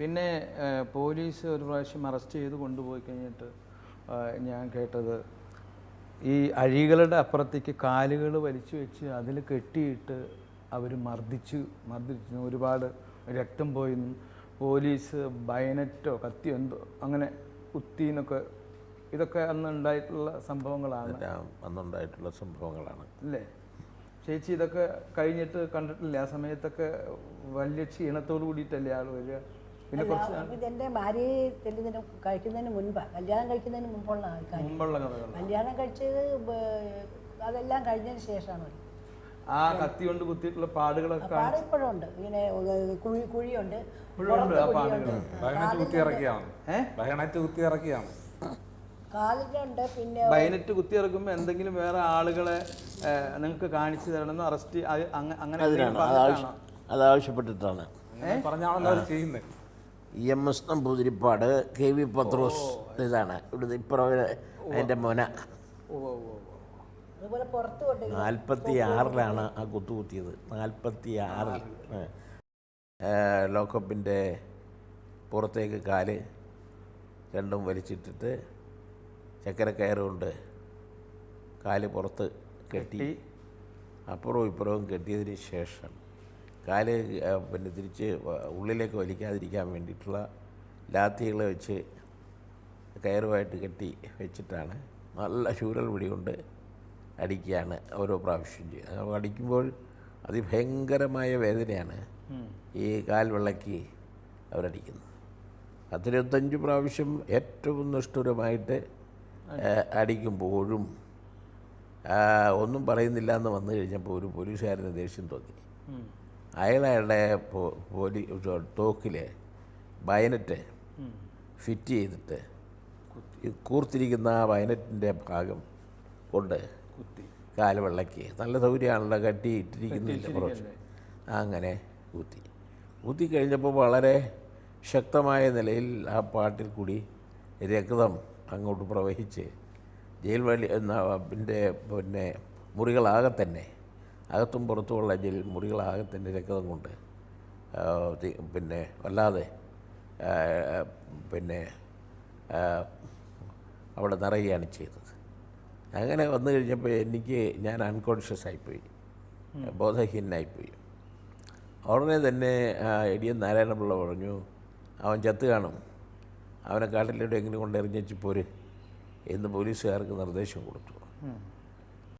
പിന്നെ പോലീസ് ഒരു പ്രാവശ്യം അറസ്റ്റ് ചെയ്ത് കൊണ്ടുപോയി കഴിഞ്ഞിട്ട് ഞാൻ കേട്ടത് ഈ അഴികളുടെ അപ്പുറത്തേക്ക് കാലുകൾ വലിച്ചു വെച്ച് അതിൽ കെട്ടിയിട്ട് അവർ മർദ്ദിച്ചു മർദ്ദിച്ചു. ഒരുപാട് രക്തം പോയി. പോലീസ് ബയനറ്റോ കത്തിയോ എന്തോ അങ്ങനെ കുത്തിന്നൊക്കെ ഇതൊക്കെ അന്ന് ഉണ്ടായിട്ടുള്ള സംഭവങ്ങളാണ്. അന്നുണ്ടായിട്ടുള്ള സംഭവങ്ങളാണ്. അല്ലേ? ചേച്ചി ഇതൊക്കെ കഴിഞ്ഞിട്ട് കണ്ടിട്ടില്ല? ആ സമയത്തൊക്കെ വലിയ ക്ഷീണത്തോടു കൂടിയിട്ടല്ലേ ആൾ വരിക? പിന്നെ കുറച്ച് നാൾ ഇതെന്റെ ഭാര്യയെ തെല്ലുന്നതിന് കഴിക്കുന്നതിന് മുൻപാണ് കല്യാണം കഴിക്കുന്നതിന് മുമ്പുള്ള ആൾക്കാർ മുമ്പുള്ള കഥകൾ കല്യാണം കഴിച്ചത് അതെല്ലാം കഴിഞ്ഞതിന് ശേഷമാണ് ആ കത്തി കൊണ്ട് കുത്തിയിട്ടുള്ള പാടുകളൊക്കെ പാട് ഇപ്പോഴും ഉണ്ട് ഇങ്ങനെ കുഴി കുഴിയുണ്ട്. ബഹണറ്റ് കുത്തി ഇറക്കിയാണ്. കാലിനുണ്ട് പിന്നെ ബൈനറ്റ് കുത്തി ഇറക്കുമ്പോൾ എന്തെങ്കിലും വേറെ ആളുകളെ നിങ്ങൾക്ക് കാണിച്ചു തരണമെന്ന് അറസ്റ്റ് അങ്ങനെ അതാവശ്യപ്പെട്ടിട്ടാണ് അത് ആവശ്യം അത് ആവശ്യപ്പെട്ടിട്ടാണ്. പറഞ്ഞാണല്ലോ ചെയ്യുന്നത്. E M S Namboodiripad K V Pathrose ഇതാണ്. ഇവിടുത്തെ ഇപ്പുറം അതിന്റെ മോന. നാൽപ്പത്തി ആറിലാണ് ആ കുത്തു കുത്തിയത് നാൽപ്പത്തി ആറിൽ ലോക്കപ്പിന്റെ പുറത്തേക്ക് കാൽ രണ്ടും വലിച്ചിട്ടിട്ട് ചക്കരക്കയറുകൊണ്ട് കാൽ പുറത്ത് കെട്ടി കെട്ടി. അപ്പുറവും ഇപ്പുറവും കെട്ടിയതിന് ശേഷം കാൽ പിന്നെ തിരിച്ച് ഉള്ളിലേക്ക് വലിക്കാതിരിക്കാൻ വേണ്ടിയിട്ടുള്ള ലാത്തികൾ വെച്ച് കയറുമായിട്ട് കെട്ടി വെച്ചിട്ടാണ് നല്ല ശൂരൽ പിടി കൊണ്ട് അടിക്കുകയാണ് ഓരോ പ്രാവശ്യം ചെയ്യുന്നത് അടിക്കുമ്പോൾ അതിഭയങ്കരമായ വേദനയാണ് ഈ കാൽ വിളക്കി അവരടിക്കുന്നത്. പത്തിരുപത്തഞ്ച് പ്രാവശ്യം ഏറ്റവും നിഷ്ഠുരമായിട്ട് അടിക്കുമ്പോഴും ഒന്നും പറയുന്നില്ല എന്ന് വന്നു കഴിഞ്ഞപ്പോൾ ഒരു പോലീസുകാരന് ദേഷ്യം തോന്നി. ഉം. അയാളയാളുടെ പോ- വയനറ്റ് തോക്കിൽ ബയനറ്റ് ഫിറ്റ് ചെയ്തിട്ട് കൂർത്തിരിക്കുന്ന ആ വയനറ്റിന്റെ ഭാഗം കൊണ്ട് കുത്തി. കാൽ വെള്ളക്കി നല്ല സൗകര്യമാണല്ലോ കട്ടി ഇട്ടിരിക്കുന്നില്ല കുറച്ച്. അങ്ങനെ കുത്തി. കുത്തി കഴിഞ്ഞപ്പോൾ വളരെ ശക്തമായ നിലയിൽ ആ പാട്ടിൽ കൂടി രക്തം അങ്ങോട്ട് പ്രവഹിച്ച് ജയിൽ വഴി പിന്നെ പിന്നെ മുറികളാകെ തന്നെ അകത്തും പുറത്തുമുള്ള ജയിൽ മുറികളാകെ തന്നെ രക്തം കൊണ്ട് പിന്നെ വല്ലാതെ പിന്നെ അവിടെ നിറയുകയാണ് ചെയ്തത്. അങ്ങനെ വന്നു കഴിഞ്ഞപ്പോൾ എനിക്ക് ഞാൻ അൺകോൺഷ്യസ് ആയിപ്പോയി. ബോധഹീനായിപ്പോയി ഉടനെ തന്നെ ആ, ഇടിയൻ നാരായണപിള്ള പറഞ്ഞു അവൻ ചത്ത് കാണും. അവനെ കാട്ടിലൂടെ എങ്ങനെ കൊണ്ട് എറിഞ്ഞു പോര് എന്ന് പോലീസുകാർക്ക് നിർദ്ദേശം കൊടുത്തു.